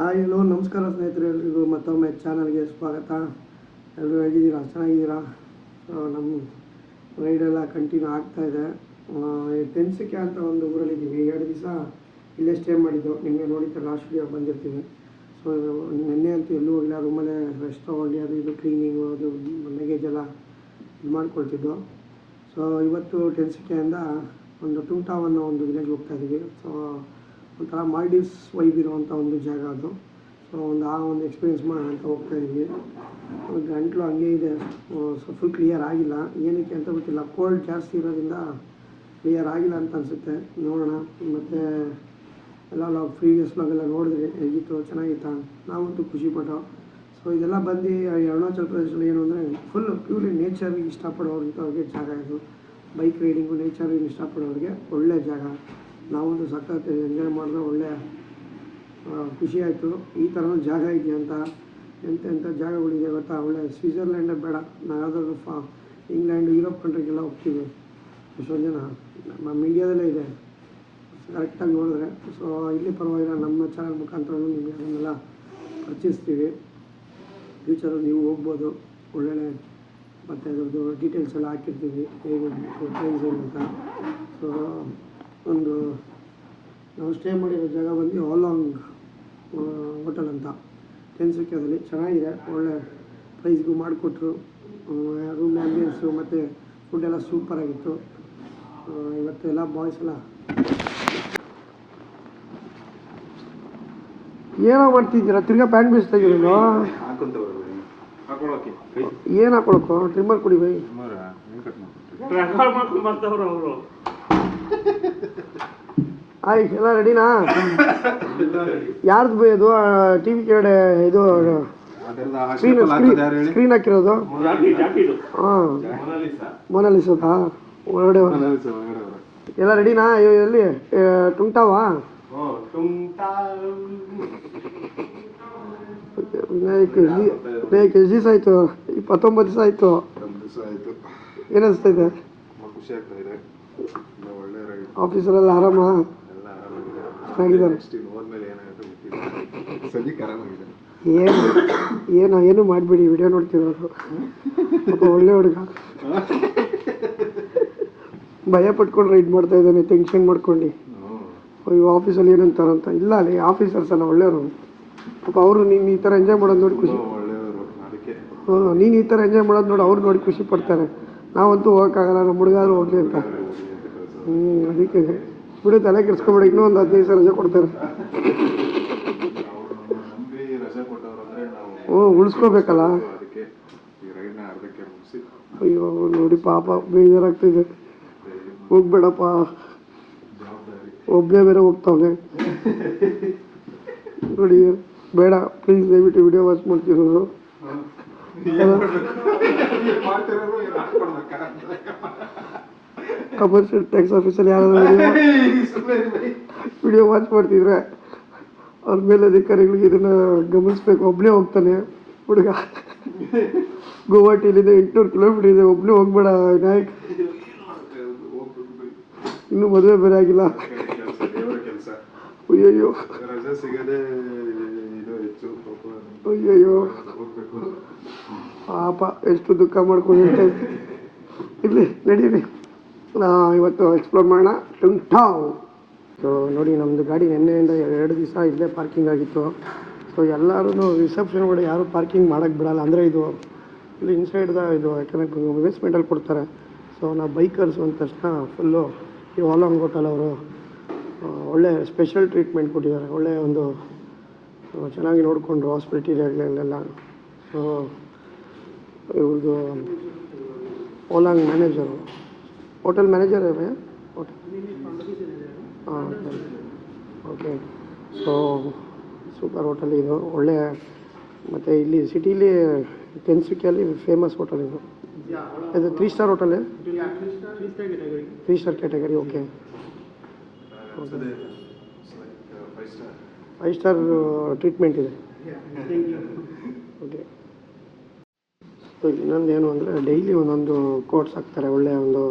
Hi, hello, ನಮಸ್ಕಾರ ಸ್ನೇಹಿತರೆ ಎಲ್ರಿಗೂ. ಮತ್ತೊಮ್ಮೆ ಚಾನಲ್ಗೆ ಸ್ವಾಗತ. ಎಲ್ಲರೂ ಹೇಗಿದ್ದೀರಾ? ಚೆನ್ನಾಗಿದ್ದೀರಾ? ನಮ್ಮ ರೈಡೆಲ್ಲ ಕಂಟಿನ್ಯೂ ಆಗ್ತಾ ಇದೆ. ಟೆನ್ಸಿಕೆ ಅಂತ ಒಂದು ಊರಲ್ಲಿದ್ದೀವಿ ಎರಡು ದಿವಸ ಇಲ್ಲೇ ಸ್ಟೇ ಮಾಡಿದ್ದು. ನಿಮಗೆ ನೋಡಿದ್ರೆ ಲಾಸ್ಟ್ ವಿಡಿಯೋ ಬಂದಿರ್ತೀವಿ. ಸೊ ನಿನ್ನೆ ಅಂತ ಎಲ್ಲೂ ಹೋಗಿಲ್ಲ ರೂಮಲ್ಲೇ ರೆಸ್ಟ್ ತೊಗೊಂಡು ಅದು ಇದು ಕ್ಲೀನಿಂಗು ಅದು ಲಗೇಜ್ ಎಲ್ಲ ಇದು ಮಾಡ್ಕೊಳ್ತಿದ್ದು. ಸೊ ಇವತ್ತು ಟೆನ್ಸಿಕೆಯಿಂದ ಒಂದು ಟುಂಟಾವ್ ಅನ್ನೋ ಒಂದು ವಿಲೇಜ್ ಹೋಗ್ತಾಯಿದ್ದೀವಿ ಸೊ ಒಂಥರ ಮಾಲ್ಡೀವ್ಸ್ ವೈಬ್ ಇರುವಂಥ ಒಂದು ಜಾಗ ಅದು. ಸೊ ಒಂದು ಆ ಒಂದು ಎಕ್ಸ್ಪೀರಿಯೆನ್ಸ್ ಮಾಡೋಣ ಅಂತ ಹೋಗ್ತಾ ಇದ್ವಿ. ಗಂಟಲು ಹಂಗೆ ಇದೆ. ಸೊ ಫುಲ್ ಕ್ಲಿಯರ್ ಆಗಿಲ್ಲ. ಏನಕ್ಕೆ ಅಂತ ಗೊತ್ತಿಲ್ಲ. ಕೋಲ್ಡ್ ಜಾಸ್ತಿ ಇರೋದ್ರಿಂದ ಕ್ಲಿಯರ್ ಆಗಿಲ್ಲ ಅಂತ ಅನಿಸುತ್ತೆ. ನೋಡೋಣ. ಮತ್ತು ಎಲ್ಲ ಲಾಗ್ ಪ್ರೀವಿಯಸ್ ಲಾಗೆಲ್ಲ ನೋಡಿದ್ರೆ ಹೇಗಿತ್ತು, ಚೆನ್ನಾಗಿತ್ತಾ ನಾವಂತೂ ಖುಷಿ ಪಟ್ಟೋ. ಸೊ ಇದೆಲ್ಲ ಬಂದು ಅರುಣಾಚಲ ಪ್ರದೇಶದಲ್ಲಿ ಏನು ಅಂದರೆ ಫುಲ್ ಪ್ಯೂರ್ಲಿ ನೇಚರ್ಗೆ ಇಷ್ಟಪಡೋರಿಗೆ ಜಾಗ ಇದು. ಬೈಕ್ ರೈಡಿಂಗು ನೇಚರಿಗೆ ಇಷ್ಟಪಡೋರಿಗೆ ಒಳ್ಳೆಯ ಜಾಗ. ನಾವೊಂದು ಸಖತ್ ಎಂಜಾಯ್ ಮಾಡಿದ್ರೆ ಒಳ್ಳೆಯ ಖುಷಿಯಾಯಿತು ಈ ಥರ ಒಂದು ಜಾಗ ಇದೆಯಾ ಅಂತ ಎಂಥ ಎಂಥ ಜಾಗಗಳಿದೆ ಗೊತ್ತಾ? ಒಳ್ಳೆ ಸ್ವಿಟ್ಜರ್ಲ್ಯಾಂಡೇ ಬೇಡ. ನಾವು ಯಾವುದಾದ್ರು ಫಾ, ಇಂಗ್ಲೆಂಡ್, ಯುರೋಪ್ ಕಂಟ್ರಿಗೆಲ್ಲ ಹೋಗ್ತೀವಿ. ಎಷ್ಟೊಂದು ಜನ ನಮ್ಮ ಇಂಡಿಯಾದಲ್ಲೇ ಇದೆ. ಕರೆಕ್ಟಾಗಿ ನೋಡಿದ್ರೆ. ಸೊ, ಇಲ್ಲಿ ಪರವಾಗಿಲ್ಲ. ನಮ್ಮ ಚಾನಲ್ ಮುಖಾಂತರ ನಿಮಗೆ ಅದನ್ನೆಲ್ಲ ಪರಿಚಯಿಸ್ತೀವಿ. ಫ್ಯೂಚರಲ್ಲಿ ನೀವು ಹೋಗ್ಬೋದು. ಒಳ್ಳೊಳ್ಳೆ, ಮತ್ತು ಅದ್ರದ್ದು ಡೀಟೇಲ್ಸ್ ಎಲ್ಲ ಹಾಕಿರ್ತೀವಿ. ಹೇಗೆ ಅಂತ. ಸೊ ಒಂದು ನಾವು ಸ್ಟೇ ಮಾಡಿರೋ ಜಾಗ ಬಂದು ಆಲಾಂಗ್ ಹೋಟೆಲ್ ಅಂತ. ಟೆನ್ಸಿಕ್ಯದಲ್ಲಿ ಚೆನ್ನಾಗಿದೆ ಒಳ್ಳೆ ಪ್ರೈಸ್ಗೂ ಮಾಡಿಕೊಟ್ರು. ರೂಮ್ ಆ್ಯಂಬಿಯನ್ಸು ಮತ್ತು ಫುಡ್ ಎಲ್ಲ ಸೂಪರಾಗಿತ್ತು ಇವತ್ತೆಲ್ಲ ಬಾಯ್ಸ್ ಎಲ್ಲ ಏನೋ ಮಾಡ್ತಿದ್ದೀರಾ? ತಿರ್ಗಾ ಪ್ಯಾಂಟ್ ಬರ್ಬೋದು ಹಾಕೊಳಕ್ಕೆ. ಏನು ಹಾಕೊಳಕ್ಕೋ? ಟ್ರಿಮ್ಮರ್ ಕುಡಿ ಬೈ. ಸುಮಾರ ಹೆಂಗ್ ಕಟ್ ಮಾಡ್ತಾರೆ ಆಯ್ ಎಲ್ಲ ರೆಡಿನಾ ಯಾರ್ದು ಇದು ಅದು ಟಿ ವಿ ಕೆಳಗಡೆ ಇದು ಸ್ಕ್ರೀನ್ ಸ್ಕ್ರೀನ್ ಹಾಕಿರೋದು? ಹಾಂ. ಮೊನಾಲಿಸೋದಾ ಒಳಗಡೆ. ಎಲ್ಲ ರೆಡಿನಾ ಅಯ್ಯೋ ಎಲ್ಲಿ? ಡಿ ವಿನಾಯಕ್ ಎಷ್ಟು ದಿವಸ ಆಯಿತು. ಇಪ್ಪತ್ತೊಂಬತ್ತು ದಿವಸ ಆಯಿತು. ಆಯ್ತು. ಏನಿಸ್ತಾ ಇದೆ? ತುಂಬಾ ಖುಷಿ ಆಗ್ತಾ ಒಳ್ಳೆ ರೈಡ್ ಆಫೀಸರೆಲ್ಲ ಆರಾಮ? ಏನು ಏನು ಏನು ಮಾಡಬೇಡಿ ವಿಡಿಯೋ ನೋಡ್ತಿರೋದು ಪಾಪ ಒಳ್ಳೆ ಹುಡುಗ. ಭಯ ಪಟ್ಕೊಂಡ್ರೆ ಇದು ಮಾಡ್ತಾ ಇದ್ದಾನೆ ಟೆನ್ಷನ್ ಮಾಡ್ಕೊಂಡು. ಅಯ್ಯೋ ಆಫೀಸಲ್ಲಿ ಏನಂತಾರಂತ ಇಲ್ಲ ಅಲ್ಲಿ ಆಫೀಸರ್ಸ್ ಎಲ್ಲ ಒಳ್ಳೆಯವರು. ಪಾಪ ಅವರು ನೀನು ಈ ಥರ ಎಂಜಾಯ್ ಮಾಡೋದು ನೋಡಿ ಖುಷಿ. ಹ್ಞೂ ನೀನು ಈ ಥರ ಎಂಜಾಯ್ ಮಾಡೋದು ನೋಡಿ ಅವ್ರು ನೋಡಿ ಖುಷಿ ಪಡ್ತಾರೆ. ನಾವಂತೂ ಹೋಗೋಕ್ಕಾಗಲ್ಲ ನಮ್ಮ ಹುಡುಗಾದ್ರು ಹೋಗಲಿ ಅಂತ. ಹ್ಞೂ ಅದಕ್ಕೆ. ಬಿಡು ತಲೆ ಕೆಡಿಸ್ಕೊಬೇಡಿ, ಇನ್ನೂ ಒಂದು ಹದಿನೈದು ಸಾವಿರ ರಜೆ ಕೊಡ್ತಾರೆ. ಓ, ಉಳಿಸ್ಕೋಬೇಕಲ್ಲ? ಅಯ್ಯೋ, ನೋಡಿ ಪಾಪ, ಬೇಜಾರಾಗ್ತಿದೆ. ಹೋಗ್ಬೇಡಪ್ಪ. ಒಬ್ಬನೇ ಬೇರೆ ಹೋಗ್ತಾವನೆ. ನೋಡಿ, ಬೇಡ ಪ್ಲೀಸ್ ದಯವಿಟ್ಟು ವಿಡಿಯೋ ವಾಚ್ ಮಾಡ್ತಿರೋರು ಹಾಕ್ಕೊಡ್ಬೇಕಾ? ಕಮರ್ಷಿಯಲ್ ಟ್ಯಾಕ್ಸ್ ಆಫೀಸಲ್ಲಿ ಯಾರಾದ್ರೂ ವಿಡಿಯೋ ವಾಚ್ ಮಾಡ್ತಿದ್ರೆ ಅವ್ರ ಮೇಲೆ ಅಧಿಕಾರಿಗಳಿಗೆ ಇದನ್ನ ಗಮನಿಸ್ಬೇಕು. ಒಬ್ಬನೇ ಹೋಗ್ತಾನೆ ಹುಡುಗ. ಗುವಾಹಟಿಲಿದೆ ಎಂಟುನೂರು ಕಿಲೋಮೀಟರ್ ಇದೆ ಒಬ್ಬನೇ ಹೋಗ್ಬೇಡ ನಾಯಕ್ ಇನ್ನೂ ಮದುವೆ ಬೇರೆ ಆಗಿಲ್ಲ. ಅಯ್ಯಯ್ಯೋ. ಅಯ್ಯಯ್ಯೋ. ಪಾಪ ಎಷ್ಟು ದುಃಖ ಮಾಡ್ಕೊಂಡು ಇರಲಿ ನಡೀರಿ. ಇವತ್ತು ಎಕ್ಸ್ಪ್ಲೋರ್ ಮಾಡೋಣ ಟುಂಟಾವ್ ಸೊ ನೋಡಿ ನಮ್ಮದು ಗಾಡಿ ನಿನ್ನೆಯಿಂದ ಎರಡು ದಿವಸ ಇಲ್ಲೇ ಪಾರ್ಕಿಂಗ್ ಆಗಿತ್ತು. ಸೊ ಎಲ್ಲರೂ ರಿಸೆಪ್ಷನ್ ಕೂಡ ಯಾರೂ ಪಾರ್ಕಿಂಗ್ ಮಾಡೋಕ್ಕೆ ಬಿಡಲ್ಲ. ಅಂದರೆ ಇದು ಇಲ್ಲಿ ಇನ್ಸೈಡ್ದ ಇದು, ಯಾಕಂದರೆ ಇನ್ವೆಸ್ಟ್ಮೆಂಟಲ್ಲಿ ಕೊಡ್ತಾರೆ. ಸೊ ನಾವು ಬೈಕರ್ಸ್ ಅಂದ ತಕ್ಷಣ ಫುಲ್ಲು ಈ ಓಲಾಂಗ್ ಹೋಟೆಲ್ ಅವರು ಒಳ್ಳೆ ಸ್ಪೆಷಲ್ ಟ್ರೀಟ್ಮೆಂಟ್ ಕೊಟ್ಟಿದ್ದಾರೆ. ಒಳ್ಳೆ ಒಂದು ಚೆನ್ನಾಗಿ ನೋಡಿಕೊಂಡ್ರು ಹಾಸ್ಪಿಟಲ್ಗಳೆಲ್ಲ ಸೊ ಇವ್ರದ್ದು ಓಲಾಂಗ್ ಮ್ಯಾನೇಜರು ಹೋಟೆಲ್ ಮ್ಯಾನೇಜರ್ है भैया ಹಾಂ ಓಕೆ ಸೊ ಸೂಪರ್ ಹೋಟೆಲ್ ಇದು ಒಳ್ಳೆ ಮತ್ತು ಇಲ್ಲಿ ಸಿಟೀಲಿ ಟೆನ್ಸಿಕಿಯಲ್ಲಿ ಫೇಮಸ್ ಹೋಟೆಲ್ ಇದು ಇದು three star hotel three star category okay five star five star treatment ಇದೆ. ಓಕೆ ಇನ್ನೊಂದು ಏನು ಅಂದರೆ ಡೈಲಿ ಒಂದೊಂದು ಕೋರ್ಸ್ ಹಾಕ್ತಾರೆ. ಒಳ್ಳೆಯ ಒಂದು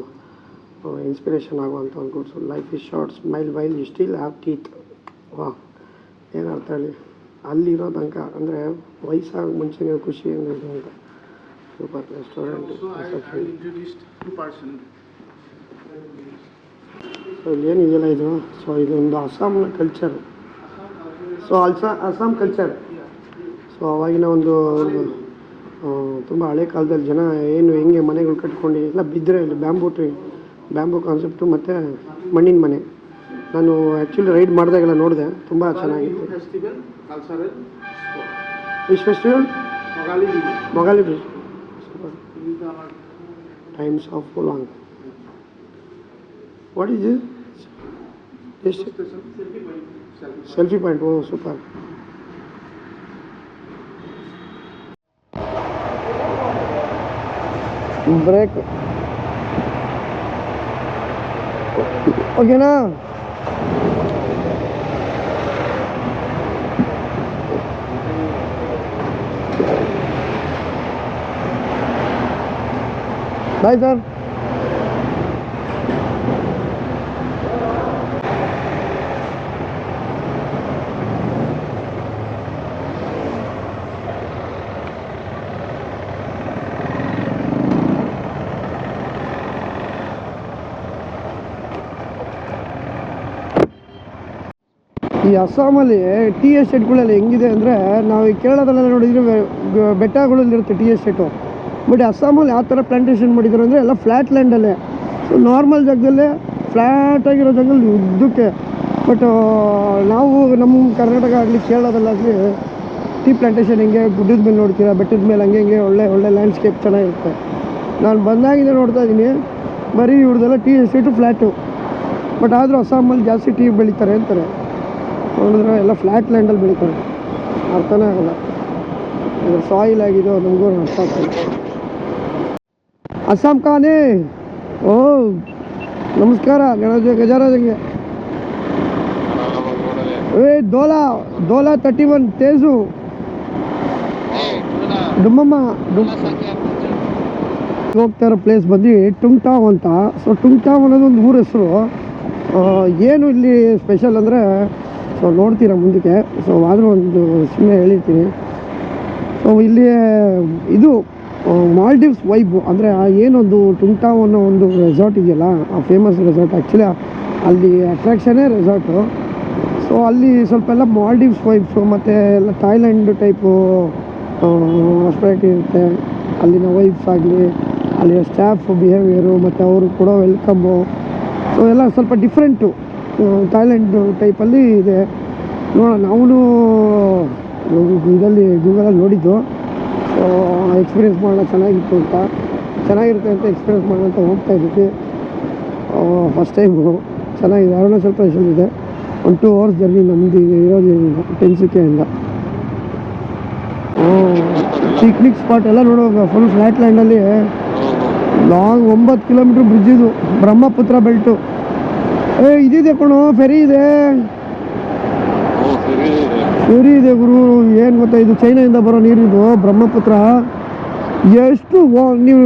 ಇನ್ಸ್ಪಿರೇಷನ್ ಆಗುವಂಥ ಒಂದು ಗುಡ್ಸು life is short smile while you still have teeth ವಾ ಏನರ್ಥ ಅರ್ಥ ಹೇಳಿ? ಅಲ್ಲಿರೋ ತನಕ ಅಂದರೆ ವಯಸ್ಸಾಗ ನೀವು ಖುಷಿ ಇದು ಅಂತ. Super restaurant. ಸೊ ಏನಿದೆಯಲ್ಲ ಇದು? ಸೊ ಇದೊಂದು ಅಸ್ಸಾಂನ culture so also Assam culture so ಅವಾಗಿನ ಒಂದು ಒಂದು, ತುಂಬ ಹಳೆ ಕಾಲದಲ್ಲಿ ಜನ ಏನು ಹೆಂಗೆ ಮನೆಗಳು ಕಟ್ಕೊಂಡು ಎಲ್ಲ ಬಿದ್ದರೆ ಇಲ್ಲಿ ಬ್ಯಾಂಬೂ ಟ್ರೀ ಬ್ಯಾಂಬೂ ಕಾನ್ಸೆಪ್ಟು ಮತ್ತು ಮಣ್ಣಿನ ಮನೆ. ನಾನು ಆ್ಯಕ್ಚುಲಿ ರೈಡ್ ಮಾಡಿದಾಗೆಲ್ಲ ನೋಡಿದೆ ತುಂಬ ಚೆನ್ನಾಗಿತ್ತು. Wish festival. ಮೊಗಾಲಿ times of long what is is ಎಷ್ಟು. ಸೆಲ್ಫಿ ಪಾಯಿಂಟ್ ಓ ಸೂಪರ್ ಬ್ರೇಕ್ ಓಕೆನಾ ಬಾಯ್ ಸರ್ ಈ ಅಸ್ಸಾಮಲ್ಲಿ ಟೀ ಎಸ್ಟೇಟ್ಗಳೆಲ್ಲ ಹೆಂಗಿದೆ ಅಂದರೆ ನಾವು ಈ ಕೇರಳದಲ್ಲೆಲ್ಲ ನೋಡಿದ್ರೆ ಬೆಟ್ಟಗಳಲ್ಲಿರುತ್ತೆ ಟೀ ಎಸ್ಟೇಟು ಬಟ್ ಅಸ್ಸಾಮಲ್ಲಿ ಯಾವ ಥರ ಪ್ಲಾಂಟೇಷನ್ ಮಾಡಿದ್ರು ಅಂದರೆ ಎಲ್ಲ ಫ್ಲ್ಯಾಟ್ ಲ್ಯಾಂಡಲ್ಲೇ ಸೊ ನಾರ್ಮಲ್ ಜಾಗದಲ್ಲೇ ಫ್ಲ್ಯಾಟಾಗಿರೋ ಜಾಗದಲ್ಲಿ ಉದ್ದಕ್ಕೆ. ಬಟ್ ನಾವು ನಮ್ಮ ಕರ್ನಾಟಕ ಆಗಲಿ ಕೇರಳದಲ್ಲಾಗಲಿ ಟೀ ಪ್ಲಾಂಟೇಷನ್ ಹೆಂಗೆ ಗುಡ್ಡದ ಮೇಲೆ ನೋಡ್ತೀರಾ? ಬೆಟ್ಟದ ಮೇಲೆ ಹಂಗೆ ಹಿಂಗೆ ಒಳ್ಳೆ ಒಳ್ಳೆ ಲ್ಯಾಂಡ್ಸ್ಕೇಪ್ ಚೆನ್ನಾಗಿರುತ್ತೆ. ನಾನು ಬಂದಾಗಿಂದ ನೋಡ್ತಾ ಇದ್ದೀನಿ ಬರೀ ಇವ್ರದ್ದೆಲ್ಲ ಟೀ ಎಸ್ಟೇಟು ಫ್ಲ್ಯಾಟು ಬಟ್ ಆದರೂ ಅಸ್ಸಾಮಲ್ಲಿ ಜಾಸ್ತಿ ಟೀ ಬೆಳೀತಾರೆ ಅಂತಾರೆ. ನೋಡಿದ್ರೆ ಎಲ್ಲ ಫ್ಲ್ಯಾಟ್ ಲ್ಯಾಂಡಲ್ಲಿ ಬೆಳೀತಾರೆ. ಅರ್ಥನೇ ಆಗಲ್ಲ. ಸಾಯಿಲ್ ಆಗಿದೋ ನಮಗೂ ಅರ್ಥ ಆಗ್ತದೆ ಅಸ್ಸಾಂ ಕಾನೇ ಓ, ನಮಸ್ಕಾರ ಗಣಜ ಗಜಾರಾಜಂಗೆ. ಏ, ದೋಲಾ ದೋಲಾ ತರ್ಟಿ ಒನ್ ತೇಜು. ಡುಮ್ಮಮ್ಮ, ಡುಮ್ ಹೋಗ್ತಾ ಇರೋ ಪ್ಲೇಸ್ ಬಂದು ಟುಂಗ್ಟಾವ್ ಅಂತ. ಸೊ ಟುಂಗ್ಟಾವ್ ಅನ್ನೋದು ಒಂದು ಊರ ಹೆಸರು. ಏನು ಇಲ್ಲಿ ಸ್ಪೆಷಲ್ ಅಂದರೆ ಸೊ ನೋಡ್ತೀರಾ ಮುಂದಕ್ಕೆ? ಸೊ ಆದರೂ ಒಂದು ಸುಮ್ಮನೆ ಹೇಳಿರ್ತೀನಿ. ಸೊ ಇಲ್ಲಿ ಇದು ಮಾಲ್ಡೀವ್ಸ್ ವೈಬ್ ಅಂದರೆ ಏನೊಂದು ಟುಂಟಾವ್ ಅನ್ನೋ ಒಂದು ರೆಸಾರ್ಟ್ ಇದೆಯಲ್ಲ, ಆ ಫೇಮಸ್ ರೆಸಾರ್ಟ್ ಆ್ಯಕ್ಚುಲಿ ಅಲ್ಲಿ ಅಟ್ರಾಕ್ಷನೇ ರೆಸಾರ್ಟು ಸೊ ಅಲ್ಲಿ ಸ್ವಲ್ಪ ಎಲ್ಲ ಮಾಲ್ಡೀವ್ಸ್ ವೈಬ್ಸು ಮತ್ತು ಎಲ್ಲ ಥಾಯ್ಲ್ಯಾಂಡ್ ಟೈಪು ಹಾಸ್ಪಿಟಾಲಿಟಿ ಇರುತ್ತೆ. ಅಲ್ಲಿನ ವೈಬ್ಸ್ ಆಗಲಿ ಅಲ್ಲಿನ ಸ್ಟಾಫ್ ಬಿಹೇವಿಯರು ಮತ್ತು ಅವರು ಕೊಡೋ ವೆಲ್ಕಮ್ಮು ಸೊ ಎಲ್ಲ ಸ್ವಲ್ಪ ಡಿಫ್ರೆಂಟು ಥಾಯ್ಲ್ಯಾಂಡ್ ಟೈಪಲ್ಲಿ ಇದೆ. ನೋಡೋಣ ನಾವು ಇದರಲ್ಲಿ ಗೂಗಲಲ್ಲಿ ನೋಡಿದ್ದು. ಸೊ ಎಕ್ಸ್ಪೀರಿಯೆನ್ಸ್ ಮಾಡೋಣ ಚೆನ್ನಾಗಿತ್ತು ಅಂತ. ಚೆನ್ನಾಗಿರುತ್ತೆ ಅಂತ ಎಕ್ಸ್ಪೀರಿಯೆನ್ಸ್ ಮಾಡೋಣ ಅಂತ ಹೋಗ್ತಾ ಇದ್ದೀವಿ. ಫಸ್ಟ್ ಟೈಮು ಚೆನ್ನಾಗಿದೆ. ಅರುಣಾಚಲ್ ಪ್ರದೇಶದಲ್ಲಿದೆ ಒಂದು ಟೂ ಅವರ್ಸ್ ಜರ್ನಿ ನಮ್ಮದು ಇರೋದು ಟೆನ್ಸಿಕೆಯಿಂದ ಪಿಕ್ನಿಕ್ ಸ್ಪಾಟ್ ಎಲ್ಲ ನೋಡುವಾಗ ಫುಲ್ ಫ್ಲ್ಯಾಟ್ ಲ್ಯಾಂಡಲ್ಲಿ ಲಾಂಗ್ ಒಂಬತ್ತು ಕಿಲೋಮೀಟ್ರ್ ಬ್ರಿಡ್ಜಿದು ಬ್ರಹ್ಮಪುತ್ರ ಬೆಲ್ಟು ಏ ಇದಿದೆ ಕಣೋ ಫೆರಿ ಇದೆ. ಫೆರಿ ಇದೆ. ಗುರು. ಏನು ಗೊತ್ತಾ ಇದು ಚೈನಾದಿಂದ ಬರೋ ನೀರಿದು ಬ್ರಹ್ಮಪುತ್ರ. ಎಷ್ಟು ನೀವು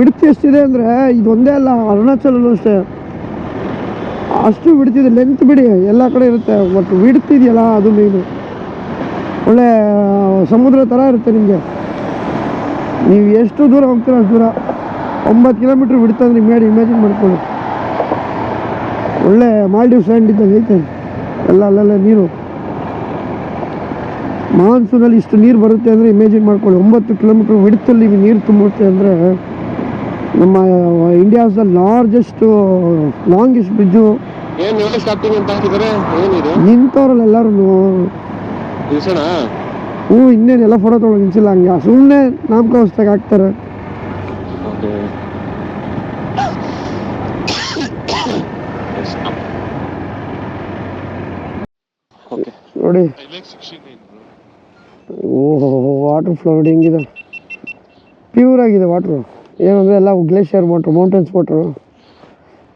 ವಿಡ್ತಿ ಎಷ್ಟಿದೆ ಅಂದರೆ ಇದೊಂದೇ ಅಲ್ಲ ಅರುಣಾಚಲಲ್ಲೂ ಅಷ್ಟೇ. ಅಷ್ಟು ಬಿಡ್ತಿದೆ ಲೆಂತ್ ಬಿಡಿ ಎಲ್ಲ ಕಡೆ ಇರುತ್ತೆ ಬಟ್ ಬಿಡ್ತಿದೆಯಲ್ಲ ಅದು ಮೇನು ಒಳ್ಳೆ ಸಮುದ್ರ ಥರ ಇರುತ್ತೆ ನಿಮಗೆ. ನೀವು ಎಷ್ಟು ದೂರ ಹೋಗ್ತೀರ ಅಷ್ಟು ದೂರ? ಒಂಬತ್ತು ಕಿಲೋಮೀಟ್ರ್ ಬಿಡ್ತಂದ್ರೆ ಮೇಲೆ ಇಮ್ಯಾಜಿನ್ ಮಾಡ್ಕೊಳ್ಳಿ. ಒಳ್ಳೆ ಮಾಲ್ಡೀವ್ ಸ್ಯಾಂಡ್ ಇದ್ದಂಗೆ ಐತೆ. ಎಲ್ಲ ಅಲ್ಲೆಲ್ಲ ನೀರು. ಮಾನ್ಸೂನಲ್ಲಿ ಇಷ್ಟು ನೀರು ಬರುತ್ತೆ ಅಂದರೆ ಇಮೇಜಿನ್ ಮಾಡ್ಕೊಳ್ಳಿ ಒಂಬತ್ತು ಕಿಲೋಮೀಟ್ರ್ ಹಿಡಿತಲ್ಲಿ ನೀರು ತುಂಬುತ್ತೆ ಅಂದರೆ ನಮ್ಮ India's the largest longest bridge ನಿಂತವ್ರಲ್ಲ ಎಲ್ಲರೂ ಹ್ಞೂ ಇನ್ನೇನು ಎಲ್ಲ ಫೋಟೋ ತೊಗೊಂಡು ನಿಲ್ಸಿಲ್ಲ ಹಂಗೆ. ಸುಮ್ಮನೆ ನಾಮಕಾವಸ್ತಾಗ ಹಾಕ್ತಾರೆ ಓಕೆ ಓಕೆ ನೋಡಿ. ಓಹೋ ವಾಟರ್ ಫ್ಲೋ ನೋಡಿ ಹೆಂಗಿದೆ. ಪ್ಯೂರ್ ಆಗಿದೆ ವಾಟ್ರು ಏನಂದರೆ ಎಲ್ಲ ಗ್ಲೇಷಿಯರ್ ವಾಟ್ರು ಮೌಂಟೇನ್ಸ್ ವಾಟ್ರು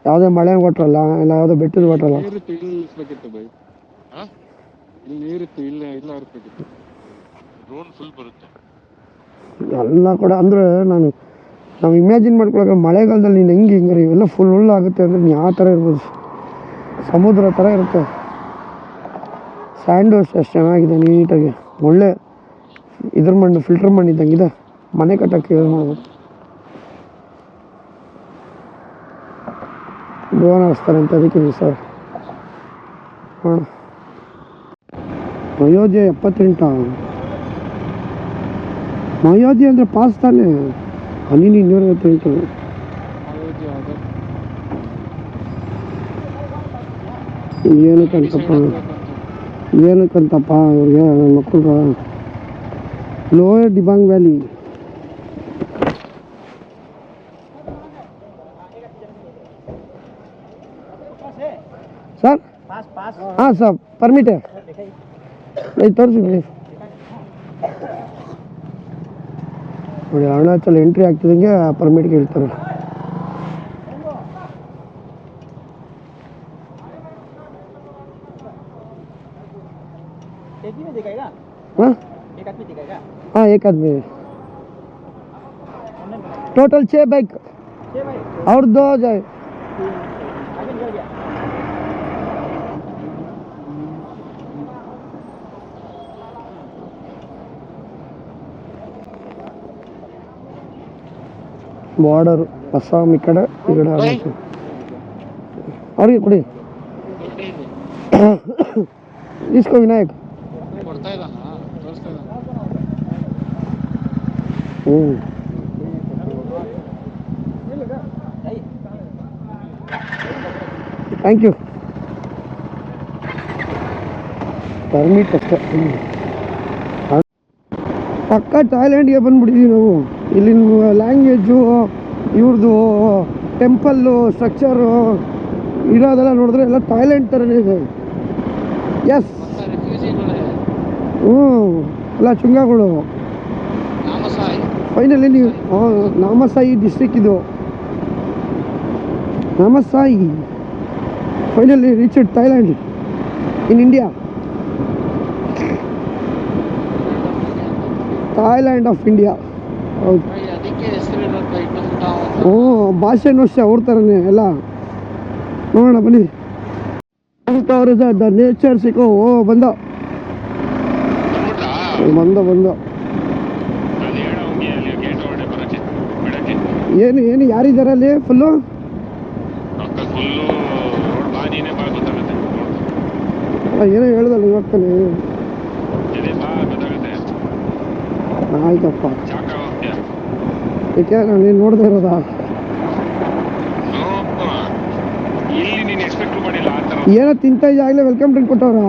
ಯಾವುದೇ ಮಳೆ ವಾಟ್ರಲ್ಲ ಅಲ್ಲ ಇಲ್ಲ ಯಾವುದೇ ಬೆಟ್ಟದ ವಾಟ್ರಲ್ಲ ಎಲ್ಲ ಕೂಡ ಅಂದರೆ ನಾನು ನಾವು ಇಮ್ಯಾಜಿನ್ ಮಾಡ್ಕೊಳಕ್ಕೆ ಮಳೆಗಾಲದಲ್ಲಿ ನೀನು ಹೆಂಗೆ ಹಿಂಗೆ ಇವೆಲ್ಲ ಫುಲ್ ಫುಲ್ ಆಗುತ್ತೆ ಅಂದರೆ ನೀನು ಯಾವ ಥರ ಇರ್ಬೋದು? ಸಮುದ್ರ ಥರ ಇರುತ್ತೆ. ಸ್ಯಾಂಡು ಅಷ್ಟೇ ಚೆನ್ನಾಗಿದೆ ನೀಟಾಗಿ. ಒಳ್ಳೆ ಇದ್ರ ಮಣ್ಣು ಫಿಲ್ಟರ್ ಮಣ್ಣು ಇದ್ದಂಗಿದೆ. ಮನೆ ಕಟ್ಟೋಕ್ಕೆ ಯೂಸ್ ಮಾಡ್ಬೋದು. ಡ್ರೋನ್ ಹಾರಿಸ್ತಾರೆ ಅಂತ ಅದಕ್ಕೆ ಸರ್ ಹಾಂ ಅಯೋಧ್ಯೆ ಎಪ್ಪತ್ತೆಂಟ. ಅಯೋಧ್ಯೆ ಅಂದರೆ ಪಾಸ್ ತಾನೆ. ಹನಿ ಇನ್ನೂರ ಏನು ಕಣ್ಕಪ್ಪ ಅದು ಏನಕ್ಕಂತಪ್ಪ ಅವ್ರಿಗೆ ಇವ್ರಿಗೆ ಮಕ್ಕಳು? ಲೋಯರ್ ಡಿಬಾಂಗ್ ವ್ಯಾಲಿ ಸರ್ ಹಾಂ ಸರ್ ಪರ್ಮಿಟ್ ಐದು ತೋರಿಸಿ ಬಿಡಿ ನೋಡಿ ಅರುಣಾಚಲ್ ಎಂಟ್ರಿ ಆಗ್ತಿದಂಗೆ ಪರ್ಮಿಟ್ ಕೇಳ್ತಾರೆ एक आदमी टोटल छः बाइक छः भाई और दो हो जाए आगे निकल गया ಬಾರ್ಡರ್ ಅಸ್ಸಾಂ ಈ ಕಡೆ ಈ ಕಡೆ ಅರುಣಾಚಲ್. ಅವ್ರಿಗೆ ಕೊಡಿ ಇಸ್ಕೋ ವಿನಾಯಕ್ ಹ್ಞೂ ಥ್ಯಾಂಕ್ ಯು ಪರ್ಮಿಟ್ ಅಷ್ಟೇ ಹ್ಞೂ ಪಕ್ಕ ಥಾಯ್ಲ್ಯಾಂಡ್ಗೆ ಬಂದ್ಬಿಟ್ಟಿದ್ದೀವಿ ನಾವು. ಇಲ್ಲಿನ ಲ್ಯಾಂಗ್ವೇಜು ಇವ್ರದ್ದು ಟೆಂಪಲ್ಲು ಸ್ಟ್ರಕ್ಚರು ಇರೋದೆಲ್ಲ ನೋಡಿದ್ರೆ ಎಲ್ಲ ಥಾಯ್ಲ್ಯಾಂಡ್ ಥರನೇ ಇದೆ. ಎಸ್ ಹ್ಞೂ ಎಲ್ಲ ಚುಂಗಗಳು ಫೈನಲಿ ನೀವು ನಾಮಸಾಯಿ ಡಿಸ್ಟ್ರಿಕ್ ಇದು Namsai finally reached Thailand in India Thailand of India ಹೌದು ಹ್ಞೂ ಭಾಷೆ ಅಷ್ಟೇ ಥರನೇ ಎಲ್ಲ ನೋಡೋಣ ಬನ್ನಿ ದ ನೇಚರ್ ಸಿಕ್ಕೋ ಓ ಬಂದ ಬಂದ ಬಂದ ಏನು ಏನು ಯಾರಿದ್ದಾರೆ ಅಲ್ಲಿ ಫುಲ್ಲು ಏನೋ ಹೇಳ್ದಲ್ಲ ಇವತ್ತಲ್ಲಿ ಆಯ್ತಪ್ಪ. ಏಕೆ ನಾನು ಏನು ನೋಡ್ದೆ ಇರೋದಾ? ಏನೋ ತಿಂತ ಇದ್ದಾಗಲೇ ವೆಲ್ಕಮ್ ಡ್ರಿಂಕ್ ಕೊಟ್ಟವ್ರ?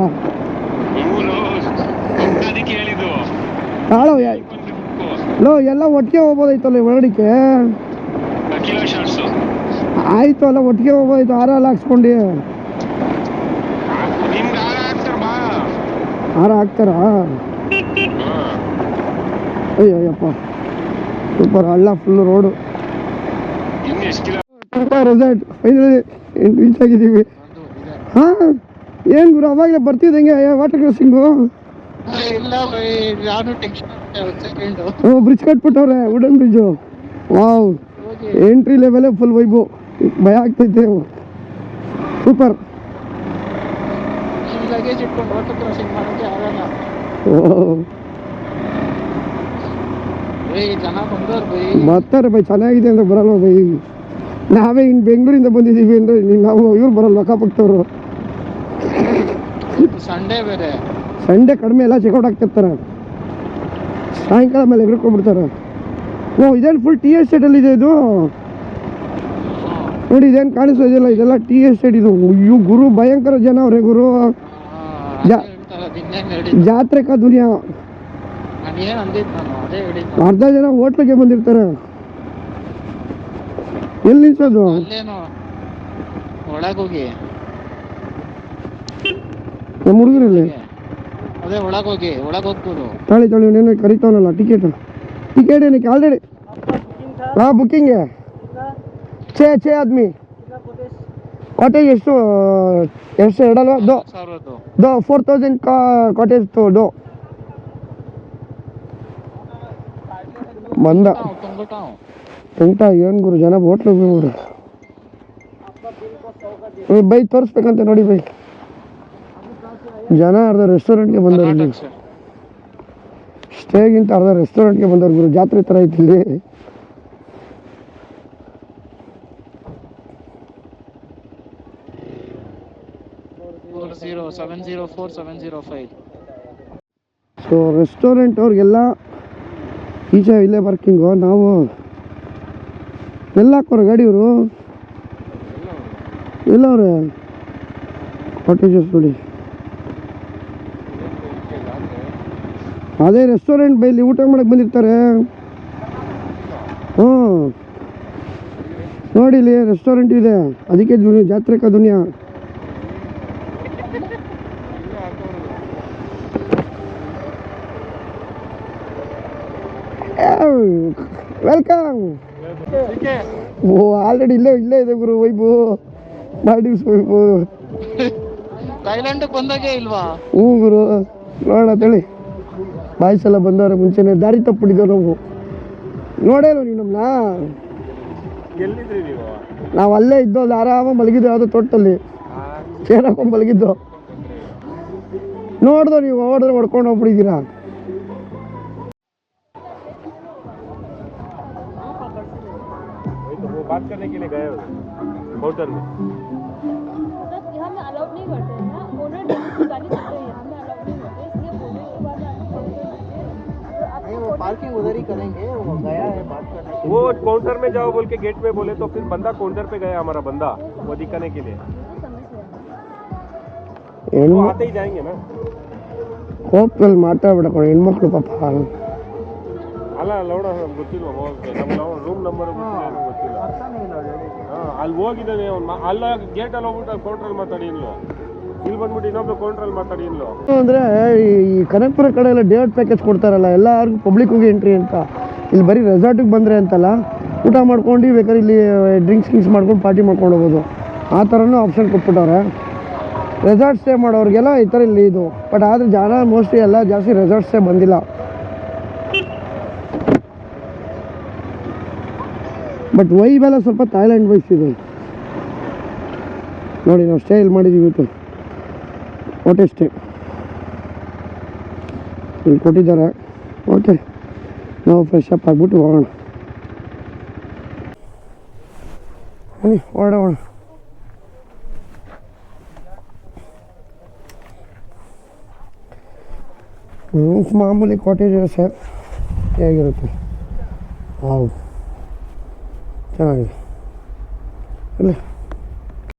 ಹಾಳು ಲೋ ಎಲ್ಲ ಒಟ್ಟಿಗೆ ಹೋಗ್ಬೋದಾಯ್ತಲ್ಲ ಒಳಗಡಿಕೆ ಶಾರ್ಟ್ಸು ಆಯ್ತು ಅಲ್ಲ ಒಟ್ಟಿಗೆ ಹೋಗೋಯ್ತು ಹಾರ ಎಲ್ಲ ಹಾಕ್ಸ್ಕೊಂಡು. ನಿಮ್ಗೆ ಆರ ಹಾಕ್ತಾರ ಬಾ. ಹಾರ ಹಾಕ್ತಾರಾ? ಅಯ್ಯೋ ಅಯ್ಯಪ್ಪ ಸೂಪರ್ ಹಳ್ಳ ಫುಲ್ ರೋಡು ಇನ್ನು ಎಷ್ಟು ಕಿಲೋ ರೆಸಾರ್ಟ್ ಫೈನಲಿ ರೀಚ್ ಆಗಿದ್ದೀವಿ. ಹಾಂ ಏನು ಗುರು ಅವಾಗಲೇ ಬರ್ತಿದ್ದಂಗೆ ವಾಟರ್ ಕ್ರಾಸಿಂಗು ಇಲ್ಲ ಬೈ ನಾನು ಟೆನ್ಷನ್ ಸೆಕೆಂಡು ಓ ಬ್ರಿಡ್ಜ್ ಕಟ್ಬಿಟ್ಟವ್ರೆ ವುಡನ್ ಬ್ರಿಡ್ಜು ವಾವ್ ಎಂಟ್ರಿ ಲೆವೆಲೇ ಫುಲ್ ವೈಬು ಭಯ ಆಗ್ತೈತೆ ಸೂಪರ್ ಲಗೇಜ್ ಇಟ್ಕೊಂಡು ವಾಟರ್ ಕ್ರಾಸಿಂಗ್ ಮಾಡೋಕ್ಕೆ ಆಗಲ್ಲ. ಓ. ಬೈ ಜನ ಬಂದವ್ರು ಬೈ ಬರ್ತಾರೆ ಬೈ ಚೆನ್ನಾಗಿದೆ ಅಂದ್ರೆ ಬರಲ್ವ ಬೈ? ನಾವೇ ಇನ್ನು ಬೆಂಗಳೂರಿಂದ ಬಂದಿದ್ದೀವಿ ಅಂದ್ರೆ ನಾವು ಇವ್ರು ಬರಲ್ವ ಅಕ್ಕಪಕ್ಕದವ್ರು ಸಂಡೇ ಬೇರೆ. ಸಂಡೇ ಕಡಿಮೆ ಎಲ್ಲ ಚೆಕ್ಔಟ್ ಆಗ್ತಿರ್ತಾರೆ ಸಾಯಂಕಾಲ ಮೇಲೆ ಎಗ್ರಿಕೊಂಡ್ಬಿಡ್ತಾರೆ ಓ ಇದೇನು ಫುಲ್ ಟಿ ಅಲ್ಲಿ ಇದೆ ಇದು? ನೋಡಿ ಇದೇನು ಕಾಣಿಸೋದಿಲ್ಲ ಇದೆಲ್ಲ ಟಿ ಎಸ್ಟೇಟ್ ಇದು. ಅಯ್ಯೋ ಗುರು ಭಯಂಕರ ಜನ ಅವ್ರೆ ಗುರು. ಜಾತ್ರೆ ಕ ದುನಿಯಾ? ನಾನು ಏನು ಅಂದಿದ್ದು ನಾನು ಅದೇ ಹೇಳಿದ್ದು. ಅರ್ಧ ಜನ ಹೋಟ್ಲಿಗೆ ಬಂದಿರ್ತಾರೆ. ಎಲ್ಲಿ ನಿಲ್ಸೋದು? ಒಳಗೋಗಿ. ನಮ್ಮ ಹುಡುಗರಲ್ಲಿ? ಅದೇ ಒಳಗೋಗಿ ಒಳಗೋಗ್ಬೋದು ತಾಳಿ ತಾಳಿ ಕರಿತಾವನಲ್ಲ ಟಿಕೆಟ್ ಟಿಕೆಟ್ ಏನಕ್ಕೆ? ಆಲ್ರೆಡಿ ಹಾಂ ಬುಕ್ಕಿಂಗ್ ಛೇ ಛೇ ಆದ್ಮಿ. ಕಾಟೇಜ್ ಎಷ್ಟು ಎಷ್ಟು ಇಡಲ್ವ ದೋ. ದೋ ಫೋರ್ ತೌಸಂಡ್ ಕಾಟೇಜ್ ತೋ ದೋ. ಬಂದ. ತುಂಟ ಏನು ಗುರು ಜನ ಹೋಟ್ಲು ಗುರು. ಬೈ ತೋರಿಸ್ಬೇಕಂತ ನೋಡಿ ಬೈ. ಜನ ಅರ್ಧ ರೆಸ್ಟೋರೆಂಟ್ಗೆ ಬಂದವ್ರು ಸ್ಟೇಗಿಂತ ಅರ್ಧ ರೆಸ್ಟೋರೆಂಟ್ಗೆ ಬಂದವ್ರು ಗುರು. ಜಾತ್ರೆ ಥರ ಐತಿಲ್ಲಿ ಸೊ ರೆಸ್ಟೋರೆಂಟ್ ಅವ್ರಿಗೆಲ್ಲ ಈಚೆ ಇಲ್ಲೇ ಪಾರ್ಕಿಂಗು ನಾವು ಎಲ್ಲ ಹಾಕೋರು ಗಾಡಿ ಎಲ್ಲ ಅವ್ರೆ ನೋಡಿ ಅದೇ ರೆಸ್ಟೋರೆಂಟ್ ಬೈಲಿ ಊಟ ಮಾಡಕ್ಕೆ ಬಂದಿರ್ತಾರೆ. ಹ್ಞೂ. ನೋಡಿ ಇಲ್ಲಿ ರೆಸ್ಟೋರೆಂಟ್ ಇದೆ. ಅದಕ್ಕೆ ದುನಿಯಾ ಜಾತ್ರೆ ಕಾ ದುನಿಯಾ ವೆಲ್ಕಮ್ ಓ ಆಲ್ರೆಡಿ ಇಲ್ಲೇ ಇಲ್ಲೇ ಇದೆ ಗುರು ವೈಬು ಮಾಲ್ಡೀವ್ಸ್ ವೈಬು ಥೈಲ್ಯಾಂಡ್ ಬಂದಾಗೆ ಇಲ್ವಾ? ಹ್ಞೂ ಗುರು ನೋಡೋಣ ತಳಿ ಬಾಯ್ಸ್ ಎಲ್ಲ ಬಂದವ್ರೆ ಮುಂಚೆನೆ. ದಾರಿ ತಪ್ಪಿಟ್ಟಿದ್ದೇವೆ ನಾವು. ನೋಡೇ ಇಲ್ವ ನೀವು ನಮ್ಮನ್ನ ಎಲ್ಲಿದ್ರಿ ನೀವು? ನಾವು ಅಲ್ಲೇ ಇದ್ದೋ ಅಲ್ಲಿ ಆರಾಮ ಮಲಗಿದ್ದೋ ಯಾವುದೋ ತೋಟದಲ್ಲಿ. ಚೇರ್ ಮಲಗಿದ್ದೋ ಮಲಗಿದ್ದು. ನೋಡ್ದೋ ನೀವು ಹೊಡೆದ್ರೆ ಹೊಡ್ಕೊಂಡು ಹೋಗ್ಬಿಟ್ಟಿದ್ದೀರಾ? बात करने के लिए गए होटल में मतलब यहाँ में अलाउड नहीं करते हैं ना ओनर डेली की गाली करते हैं यहाँ में अलाउड नहीं करते इसलिए बोलने के बाद आना पड़ेगा तो नहीं वो पार्किंग उधर ही करेंगे वो गया है बात करने के वो काउंटर में जाओ बोल के गेट पे बोले तो फिर बंदा काउंटर पे गया हमारा बंदा वो दिखाने के लिए लिए समझ गया ಹೆಣ್ಣು वो आते ही जाएंगे ना ಕೋಪದಲ್ಲಿ ಮಾತಾಡ್ಬಿಡಕೊಂಡು ಹೆಣ್ಮಕ್ಳು ಪಾಪ ಅಲ್ಲ ನೋಡ ಗೊತ್ತಿಲ್ವ ಹೋಗಕ್ಕೆ ನಮ್ಮ ರೂಮ್ ನಂಬರ್ ಗೊತ್ತಿಲ್ಲ ಗೊತ್ತಿಲ್ಲ. ಹಾಂ ಅಲ್ಲಿ ಹೋಗಿದ್ದಾನೆ ಅವ್ನು. ಅಲ್ಲ ಗೇಟ್ ಅಲ್ಲಿ ಹೋಗ್ಬಿಟ್ಟು ಅಲ್ಲಿ ಕೌಂಟ್ರಲ್ಲಿ ಮಾತಾಡಿ ಇಲ್ಲೋ ಇಲ್ಲಿ ಬಂದ್ಬಿಟ್ಟು ಇನ್ನೊಬ್ರು ಕೌಂಟ್ರಲ್ಲಿ ಮಾತಾಡಿ ಇಲ್ಲೋ ಅಂದರೆ ಈ ಕನಕಪುರ ಕಡೆ ಎಲ್ಲ ಡೇಟ್ ಪ್ಯಾಕೇಜ್ ಕೊಡ್ತಾರಲ್ಲ ಎಲ್ಲರಿಗೂ ಹೋಗಿ ಎಂಟ್ರಿ ಅಂತ. ಇಲ್ಲಿ ಬರೀ ರೆಸಾರ್ಟಿಗೆ ಬಂದರೆ ಅಂತಲ್ಲ ಊಟ ಮಾಡ್ಕೊಂಡು ಬೇಕಾದ್ರೆ ಇಲ್ಲಿ ಡ್ರಿಂಕ್ಸ್ ಗಿಂಕ್ಸ್ ಮಾಡ್ಕೊಂಡು ಪಾರ್ಟಿ ಮಾಡ್ಕೊಂಡು ಹೋಗೋದು. ಆ ಥರನೂ ಆಪ್ಷನ್ ಕೊಟ್ಬಿಟ್ಟವ್ರೆ. ರೆಸಾರ್ಟ್ ಸ್ಟೇ ಮಾಡೋರಿಗೆಲ್ಲ ಈ ಥರ ಇಲ್ಲಿ ಇದು. ಬಟ್ ಆದರೆ ಜನ ಮೋಸ್ಟ್ಲಿ ಎಲ್ಲ ಜಾಸ್ತಿ ರೆಸಾರ್ಟ್ ಸ್ಟೇ ಬಂದಿಲ್ಲ. ಬಟ್ ವೈಬೆಲ್ಲ ಸ್ವಲ್ಪ ಥೈಲ್ಯಾಂಡ್ ವೈಸ್ ಇದೆ ನೋಡಿ ನಾವು ಸ್ಟೈಲ್ ಮಾಡಿದ್ದೀವಿ ಇವತ್ತು ಓಟೆ ಸ್ಟೇ ಇಲ್ಲಿ ಕೊಟ್ಟಿದ್ದಾರೆ. ಓಕೆ ನಾವು ಫ್ರೆಶ್ ಅಪ್ ಆಗಿಬಿಟ್ಟು ಹೋಗೋಣ. ಹೊರಡೋಣ ರೂಮ್ಸ್ ಮಾಮೂಲಿ ಕಾಟೇಜ್ ಸರ್ ಹೇಗಿರುತ್ತೆ? ಹಾವು ಚೆನ್ನಾಗಿದೆ ಇಲ್ಲ